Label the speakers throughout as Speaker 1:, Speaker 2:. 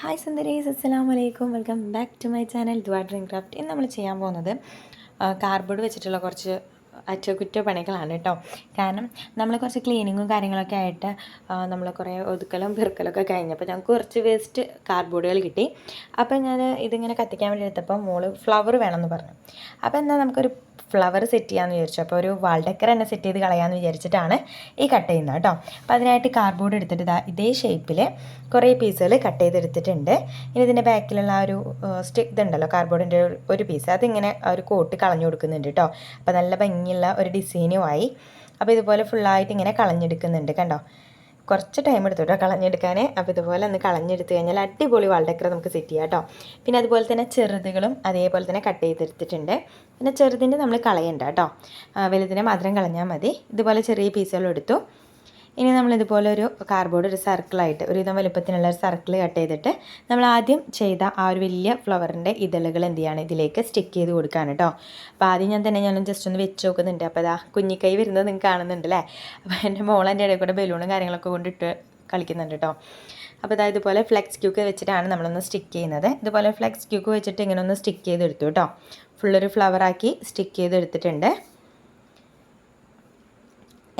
Speaker 1: Hi സുന്ദരേസ് അസ്സാം വലൈക്കും welcome back to my channel ദ്വാ ഡ്രീം ക്രാഫ്റ്റ് ഇന്ന് നമ്മൾ ചെയ്യാൻ പോകുന്നത് കാർബോർഡ് വെച്ചിട്ടുള്ള കുറച്ച് അറ്റകുറ്റപ്പണികളാണ് കേട്ടോ. കാരണം നമ്മൾ കുറച്ച് ക്ലീനിങ്ങും കാര്യങ്ങളൊക്കെ ആയിട്ട് നമ്മൾ കുറേ ഒതുക്കലും പെറുക്കലൊക്കെ കഴിഞ്ഞപ്പോൾ ഞങ്ങൾക്ക് കുറച്ച് വേസ്റ്റ് കാർബോർഡുകൾ കിട്ടി. അപ്പോൾ ഞാൻ ഇതിങ്ങനെ കത്തിക്കാൻ വേണ്ടി എടുത്തപ്പോൾ മോൾ ഫ്ലവർ വേണമെന്ന് പറഞ്ഞു. അപ്പോൾ എന്നാൽ നമുക്കൊരു ഫ്ലവർ സെറ്റ് ചെയ്യാമെന്ന് വിചാരിച്ചു. അപ്പോൾ ഒരു വാൾ ഡെക്കർ തന്നെ സെറ്റ് ചെയ്ത് കളയാമെന്ന് വിചാരിച്ചിട്ടാണ് ഈ കട്ട് ചെയ്യുന്നത് കേട്ടോ. അപ്പോൾ അതിനായിട്ട് കാർഡ്ബോർഡ് എടുത്തിട്ട് ഇതാ ഇതേ ഷേപ്പിൽ കുറേ പീസുകൾ കട്ട് ചെയ്തെടുത്തിട്ടുണ്ട്. ഇനി ഇതിന്റെ ബാക്കിലുള്ള ആ ഒരു സ്റ്റിക്ക് ഇതുണ്ടല്ലോ കാർഡ്ബോർഡിന്റെ ഒരു പീസ് അതിങ്ങനെ ഒരു കോട്ട് കളഞ്ഞു കൊടുക്കുന്നുണ്ട് കേട്ടോ. അപ്പോൾ നല്ല ഭംഗിയുള്ള ഒരു ഡിസൈനുമായി അപ്പോൾ ഇതുപോലെ ഫുള്ളായിട്ട് ഇങ്ങനെ കളഞ്ഞെടുക്കുന്നുണ്ട് കണ്ടോ. കുറച്ച് ടൈം എടുത്തു കേട്ടോ കളഞ്ഞെടുക്കാനേ. അപ്പോൾ ഇതുപോലെ ഒന്ന് കളഞ്ഞെടുത്ത് കഴിഞ്ഞാൽ അടിപൊളി വാൾഡക്കർ നമുക്ക് സെറ്റ് ചെയ്യാം കേട്ടോ പിന്നെ അതുപോലെ തന്നെ ചെറുതുകളും അതേപോലെ തന്നെ കട്ട് ചെയ്തെടുത്തിട്ടുണ്ട്. പിന്നെ ചെറുതിന്റെ നമ്മൾ കളയണ്ട കേട്ടോ വലുതിനെ മാത്രം കളഞ്ഞാൽ മതി. ഇതുപോലെ ചെറിയ പീസുകൾ എടുത്തു. ഇനി നമ്മൾ ഇതുപോലെ ഒരു കാർഡ്ബോർഡ് ഒരു സർക്കിളായിട്ട് ഒരു വിധം വലുപ്പത്തിനുള്ള ഒരു സർക്കിൾ കട്ട് ചെയ്തിട്ട് നമ്മൾ ആദ്യം ചെയ്ത ആ ഒരു വലിയ ഫ്ലവറിന്റെ ഇതളുകൾ എന്ത് ചെയ്യാണ്? ഇതിലേക്ക് സ്റ്റിക്ക് ചെയ്ത് കൊടുക്കുകയാണ് കേട്ടോ അപ്പോൾ ആദ്യം ഞാൻ തന്നെ ഞാൻ ജസ്റ്റ് ഒന്ന് വെച്ച് നോക്കുന്നുണ്ട്. അപ്പോൾ അതാ കുഞ്ഞിക്കൈ വരുന്നത് നിങ്ങൾക്ക് കാണുന്നുണ്ട് അല്ലേ അപ്പോൾ എന്റെ മോളെന്റെ ഇടയിൽ കൂടെ ബലൂണും കാര്യങ്ങളൊക്കെ കൊണ്ടിട്ട് കളിക്കുന്നുണ്ട് കേട്ടോ അപ്പോൾ അതായത് ഇതുപോലെ ഫ്ലെക്സ് ക്യൂക്ക് വെച്ചിട്ടാണ് നമ്മളൊന്ന് സ്റ്റിക്ക് ചെയ്യുന്നത്. ഇതുപോലെ ഫ്ലെക്സ് ക്യൂക്ക് വെച്ചിട്ട് ഇങ്ങനെ ഒന്ന് സ്റ്റിക്ക് ചെയ്തെടുത്തു കേട്ടോ ഫുള്ളൊരു ഫ്ലവറാക്കി സ്റ്റിക്ക് ചെയ്തെടുത്തിട്ടുണ്ട്.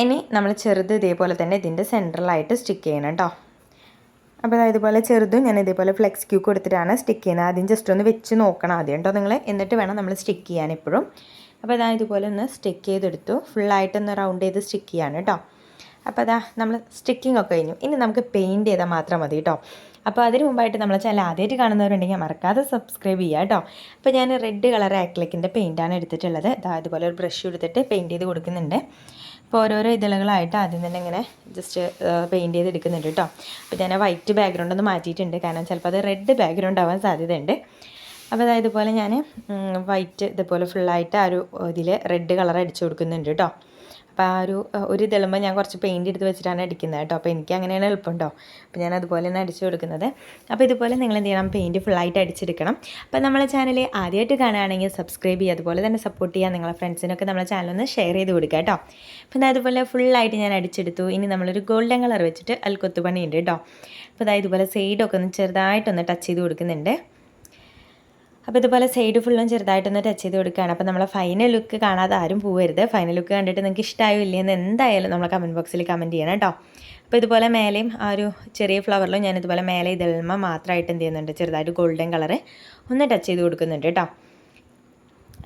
Speaker 1: ഇനി നമ്മൾ ചെറുത് ഇതേപോലെ തന്നെ ഇതിന്റെ സെൻട്രലായിട്ട് സ്റ്റിക്ക് ചെയ്യണം കേട്ടോ അപ്പോൾ ഇതുപോലെ ചെറുതും ഞാൻ ഇതേപോലെ ഫ്ലെക്സ് ക്യൂ കൊടുത്തിട്ടാണ് സ്റ്റിക്ക് ചെയ്യുന്നത്. ആദ്യം ജസ്റ്റ് ഒന്ന് വെച്ച് നോക്കണം ആദ്യം കേട്ടോ നിങ്ങൾ എന്നിട്ട് വേണം നമ്മൾ സ്റ്റിക്ക് ചെയ്യാൻ എപ്പോഴും അപ്പോൾ ഇതാ ഇതുപോലെ ഒന്ന് സ്റ്റിക്ക് ചെയ്തെടുത്തു. ഫുള്ളായിട്ടൊന്ന് റൗണ്ട് ചെയ്ത് സ്റ്റിക്ക് ചെയ്യാണ് കേട്ടോ അപ്പോൾ അതാ നമ്മൾ സ്റ്റിക്കിംഗ് ഒക്കെ കഴിഞ്ഞു. ഇനി നമുക്ക് പെയിന്റ് ചെയ്താൽ മാത്രം മതി കേട്ടോ അപ്പോൾ അതിന് മുമ്പായിട്ട് നമ്മൾ ചാനൽ ആദ്യമായിട്ട് കാണുന്നവരുണ്ടെങ്കിൽ മറക്കാതെ സബ്സ്ക്രൈബ് ചെയ്യുക കേട്ടോ അപ്പോൾ ഞാൻ റെഡ് കളർ ആക്ലിക്കിന്റെ പെയിന്റാണ് എടുത്തിട്ടുള്ളത്. അതാ ഇതുപോലെ ഒരു ബ്രഷ് എടുത്തിട്ട് പെയിന്റ് ചെയ്ത് കൊടുക്കുന്നുണ്ട്. അപ്പോൾ ഓരോരോ ഇതളുകളായിട്ട് ആദ്യം തന്നെ ഇങ്ങനെ ജസ്റ്റ് പെയിന്റ് ചെയ്ത് എടുക്കുന്നുണ്ട് കേട്ടോ അപ്പോൾ ഞാൻ വൈറ്റ് ബാക്ക്ഗ്രൗണ്ട് ഒന്ന് മാറ്റിയിട്ടുണ്ട്. കാരണം ചിലപ്പോൾ അത് റെഡ് ബാക്ക്ഗ്രൗണ്ട് ആവാൻ സാധ്യതയുണ്ട്. അപ്പോൾ അതായത് ഇതുപോലെ ഞാൻ വൈറ്റ് ഇതുപോലെ ഫുള്ളായിട്ട് ആ ഒരു ഇതിൽ റെഡ് കളർ അടിച്ചു കൊടുക്കുന്നുണ്ട് കേട്ടോ അപ്പോൾ ആ ഒരു ഒരു തെളുമ്പോൾ ഞാൻ കുറച്ച് പെയിന്റ് എടുത്ത് വെച്ചിട്ടാണ് അടിക്കുന്നത് കേട്ടോ. അപ്പോൾ എനിക്ക് അങ്ങനെയാണ് എളുപ്പമുണ്ടോ അപ്പോൾ ഞാൻ അതുപോലെ തന്നെ അടിച്ചു കൊടുക്കുന്നത്. അപ്പോൾ ഇതുപോലെ നിങ്ങൾ എന്ത് ചെയ്യണം? പെയിന്റ് ഫുള്ളായിട്ട് അടിച്ചെടുക്കണം. അപ്പോൾ നമ്മളെ ചാനൽ ആദ്യമായിട്ട് കാണുകയാണെങ്കിൽ സബ്സ്ക്രൈബ് ചെയ്യുക അതുപോലെ തന്നെ സപ്പോർട്ട് ചെയ്യുക നിങ്ങളെ ഫ്രണ്ട്സിനൊക്കെ നമ്മളെ ചാനൽ ഒന്ന് ഷെയർ ചെയ്ത് കൊടുക്കുക കേട്ടോ. അപ്പോൾ അതുപോലെ ഫുള്ളായിട്ട് ഞാൻ അടിച്ചെടുത്തു. ഇനി നമ്മളൊരു ഗോൾഡൻ കളർ വെച്ചിട്ട് അതിൽ കൊത്തുപണിയുണ്ട് കേട്ടോ. അപ്പോൾ അതായത് ഇതുപോലെ സൈഡൊക്കെ ഒന്ന് ചെറുതായിട്ടൊന്ന് ടച്ച് ചെയ്ത് കൊടുക്കുന്നുണ്ട്. അപ്പോൾ ഇതുപോലെ സൈഡ് ഫുള്ളും ചെറുതായിട്ടൊന്ന് ടച്ച് ചെയ്ത് കൊടുക്കുകയാണ്. അപ്പോൾ നമ്മളെ ഫൈനൽ ലുക്ക് കാണാതെ ആരും പോവരുത്. ഫൈനൽ ലുക്ക് കണ്ടിട്ട് നിങ്ങൾക്ക് ഇഷ്ടമായോ ഇല്ലയെന്ന് എന്തായാലും നമ്മളെ കമന്റ് ബോക്സിൽ കമന്റ് ചെയ്യണം കേട്ടോ. അപ്പോൾ ഇതുപോലെ മേലെയും ആ ഒരു ചെറിയ ഫ്ലവറിലും ഞാൻ ഇതുപോലെ മേലെ ഇതെല്ലാം മാത്രമായിട്ട് എന്ത് ചെയ്യുന്നുണ്ട്? ചെറുതായിട്ട് ഗോൾഡൻ കളറ് ഒന്ന് ടച്ച് ചെയ്ത് കൊടുക്കുന്നുണ്ട് കേട്ടോ.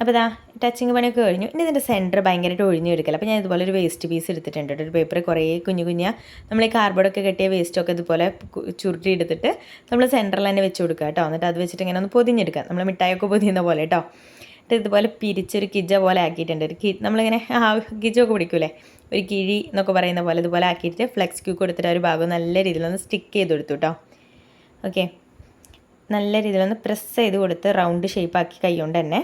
Speaker 1: അപ്പോൾ ഇതാ ടച്ചിങ് പണിയൊക്കെ കഴിഞ്ഞു. ഇനി ഇതിന്റെ സെന്റർ ഭയങ്കരമായിട്ട് ഒഴിഞ്ഞു എടുക്കല അപ്പോൾ ഞാൻ ഇതുപോലെ ഒരു വേസ്റ്റ് പീസ് എടുത്തിട്ടുണ്ട് ഒരു പേപ്പർ കുറേ കുഞ്ഞു കുഞ്ഞ. നമ്മൾ ഈ കാർബോർഡൊക്കെ കെട്ടിയ വേസ്റ്റൊക്കെ ഇതുപോലെ ചുരുട്ടി എടുത്തിട്ട് നമ്മൾ സെന്ററിൽ തന്നെ വെച്ച് കൊടുക്കുക കേട്ടോ. എന്നിട്ട് അത് വെച്ചിട്ട് ഇങ്ങനെ ഒന്ന് പൊതിഞ്ഞെടുക്കുക. നമ്മൾ മിഠായിയൊക്കെ പൊതിയുന്ന പോലെ കേട്ടോ. എന്നിട്ട് ഇതുപോലെ പിരിച്ചൊരു കിജ പോലെ ആക്കിയിട്ടുണ്ട്. ഒരു കി നമ്മളിങ്ങനെ ആ കിജൊക്കെ പിടിക്കൂലേ? ഒരു കിഴി എന്നൊക്കെ പറയുന്ന പോലെ ഇതുപോലെ ആക്കിയിട്ട് ഫ്ലെക്സ് ക്യൂ കൊടുത്തിട്ട് ഒരു ഭാഗം നല്ല രീതിയിലൊന്ന് സ്റ്റിക്ക് ചെയ്ത് കൊടുത്തു കേട്ടോ. ഓക്കെ നല്ല രീതിയിലൊന്ന് പ്രസ് ചെയ്ത് കൊടുത്ത് റൗണ്ട് ഷേപ്പാക്കി കൈ കൊണ്ട് തന്നെ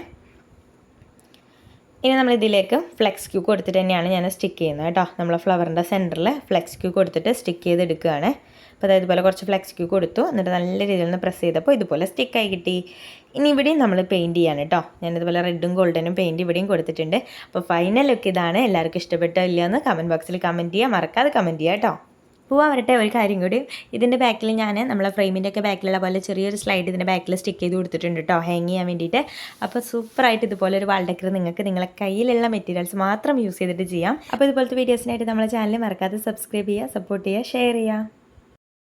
Speaker 1: ഇനി നമ്മൾ ഇതിലേക്ക് ഫ്ലെക്സ് ക്യൂ കൊടുത്തിട്ട് തന്നെയാണ് ഞാൻ സ്റ്റിക്ക് ചെയ്യുന്നത് കേട്ടോ. നമ്മൾ ഫ്ലവറിന്റെ സെന്ററിൽ ഫ്ലെക്സ് ക്യൂ കൊടുത്തിട്ട് സ്റ്റിക്ക് ചെയ്ത് എടുക്കുകയാണ് അപ്പോൾ അതായത് ഇതുപോലെ കുറച്ച് ഫ്ലെക്സ് ക്യൂ കൊടുത്തു. എന്നിട്ട് നല്ല രീതിയിൽ ഒന്ന് പ്രസ് ചെയ്തപ്പോൾ ഇതുപോലെ സ്റ്റിക്കായി കിട്ടി. ഇനി ഇവിടെയും നമ്മൾ പെയിന്റ് ചെയ്യാണ് കേട്ടോ. ഞാനിതുപോലെ റെഡും ഗോൾഡനും പെയിന്റ് ഇവിടെയും കൊടുത്തിട്ടുണ്ട്. അപ്പോൾ ഫൈനൽ ലുക്ക് ഇതാണ്. എല്ലാവർക്കും ഇഷ്ടപ്പെട്ടോ ഇല്ലയെന്ന് കമന്റ് ബോക്സിൽ കമന്റ് ചെയ്യുക മറക്കാതെ കമന്റ് ചെയ്യുക കേട്ടോ. പോവാൻ വരട്ടെ ഒരു കാര്യം കൂടി. ഇതിന്റെ ബാക്കിൽ ഞാൻ നമ്മളെ ഫ്രെയിമിന്റെ ഒക്കെ ബാക്കിലുള്ള പോലെ ചെറിയൊരു സ്ലൈഡ് ഇതിന്റെ ബാക്കിൽ സ്റ്റിക്ക് ചെയ്ത് കൊടുത്തിട്ടുണ്ട് കേട്ടോ ഹാങ് ചെയ്യാൻ വേണ്ടിയിട്ട്. അപ്പോൾ സൂപ്പറായിട്ട് ഇതുപോലെ ഒരു വാൾഡക്കർ നിങ്ങൾക്ക് നിങ്ങളെ കയ്യിലുള്ള മെറ്റീരിയൽസ് മാത്രം യൂസ് ചെയ്തിട്ട് ചെയ്യാം. അപ്പോൾ ഇതുപോലത്തെ വീഡിയോസിനായിട്ട് നമ്മളെ ചാനൽ മറക്കാതെ സബ്സ്ക്രൈബ് ചെയ്യുക സപ്പോർട്ട് ചെയ്യുക ഷെയർ ചെയ്യുക.